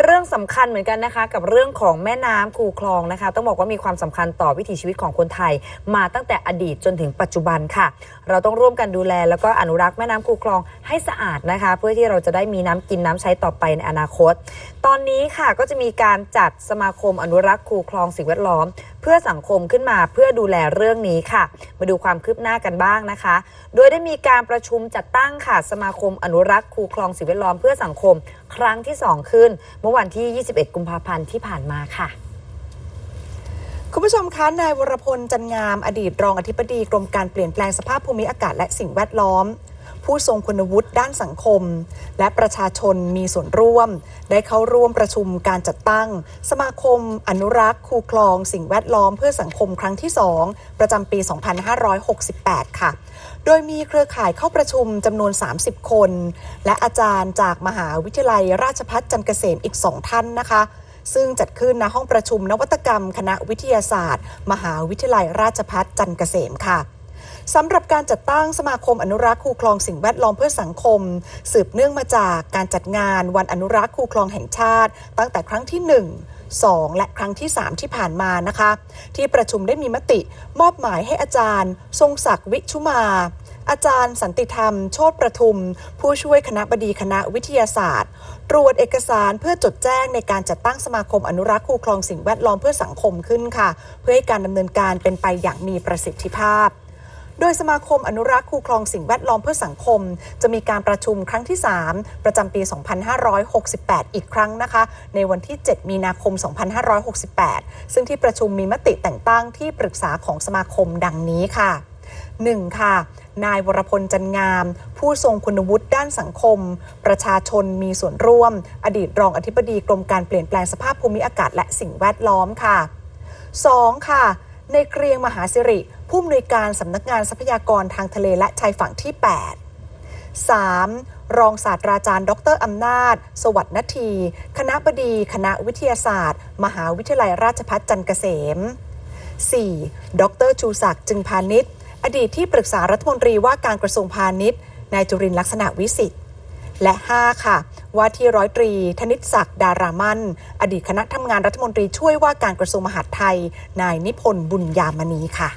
เรื่องสำคัญเหมือนกันนะคะ กับเรื่องของแม่น้ำคูคลองนะคะ ต้องบอกว่ามีความสำคัญต่อวิถีชีวิตของคนไทย มาตั้งแต่อดีตจนถึงปัจจุบันค่ะ เราต้องร่วมกันดูแลแล้วก็อนุรักษ์แม่น้ำคูคลองให้สะอาดนะคะ เพื่อที่เราจะได้มีน้ำกินน้ำใช้ต่อไปในอนาคต ตอนนี้ค่ะก็จะมีการจัดสมาคมอนุรักษ์คูคลองสิ่งแวดล้อม เพื่อสังคมขึ้นมาเพื่อดูแลเรื่องนี้ค่ะ มาดูความคืบหน้ากันบ้างนะคะ โดยได้มีการประชุมจัดตั้งค่ะสมาคมอนุรักษ์คูคลองสิ่งแวดล้อมเพื่อสังคม ครั้งที่ 2 ขึ้น เมื่อวันที่ 21 กุมภาพันธ์ที่ผ่านมาค่ะคุณผู้ชมคะ นายวรพล จันงาม อดีตรองอธิบดีกรมการเปลี่ยนแปลงสภาพภูมิอากาศและสิ่งแวดล้อม ผู้ทรงคุณวุฒิด้านสังคม และประชาชนมีส่วนร่วม ได้เข้าร่วมประชุมการจัดตั้ง สมาคม อนุรักษ์ คูคลอง สิ่งแวดล้อมเพื่อสังคมครั้งที่ 2 ประจำปี 2568 ค่ะ โดยมีเครือข่ายเข้าประชุมจำนวน 30 คน และอาจารย์จากมหาวิทยาลัยราชภัฏจันเกษมอีก 2 ท่านนะคะซึ่งจัดขึ้นณห้องประชุมนวัตกรรม คณะวิทยาศาสตร์ มหาวิทยาลัยราชภัฏจันเกษมค่ะ สำหรับการจัดตั้งสมาคมอนุรักษ์คูคลองสิ่งแวดล้อมเพื่อสังคม สืบเนื่องมาจากการจัดงานวันอนุรักษ์คูคลองแห่งชาติ ตั้งแต่ครั้งที่ 1 2 และครั้งที่ 3 ที่ผ่านมานะคะ ที่ประชุมได้มีมติมอบหมายให้อาจารย์ ทรงศักดิ์วิชุมาอาจารย์สันติธรรม โชตประทุม ผู้ช่วยคณะบดีคณะวิทยาศาสตร์ ตรวจเอกสารเพื่อจดแจ้งในการจัดตั้งสมาคมอนุรักษ์คูคลองสิ่งแวดล้อมเพื่อสังคมขึ้นค่ะ เพื่อให้การดำเนินการเป็นไปอย่างมีประสิทธิภาพ โดยสมาคมอนุรักษ์คูคลองสิ่งแวดล้อมเพื่อสังคม จะมีการประชุมครั้งที่ 3 ประจำปี 2568 อีกครั้งนะคะ ในวันที่ 7 มีนาคม 2568 ซึ่งที่ประชุมมีมติแต่งตั้งที่ปรึกษาของสมาคมดังนี้ค่ะ 1. ค่ะ นายวรพลจันงาม ผู้ทรงคุณวุฒิด้านสังคม ประชาชนมีส่วนร่วม อดีตรองอธิบดีกรมการเปลี่ยนแปลงสภาพภูมิอากาศและสิ่งแวดล้อมค่ะ 2. ค่ะ ในเกรียงมหาสิริ ผู้อำนวยการสำนักงานทรัพยากรทางทะเลและชายฝั่งที่ 8 3. รองศาสตราจารย์ ดรอำนาจ สวัสดนที คณะบดี คณะวิทยาศาสตร์ มหาวิทยาลัยราชภัฏจันทร์เกษม 4. ดรชูศักดิ์จึงพาณิชย์ อดีตที่ปรึกษารัฐมนตรีว่าการกระทรวงพาณิชย์ นายจุรินทร์ลักษณะวิสิทธิ์และ 5 ค่ะ ว่าที่ร้อยตรี ธนิตศักดิ์ดารามัน อดีตคณะทำงานรัฐมนตรีช่วยว่าการกระทรวงมหาดไทย นายนิพนธ์บุญยามณีค่ะ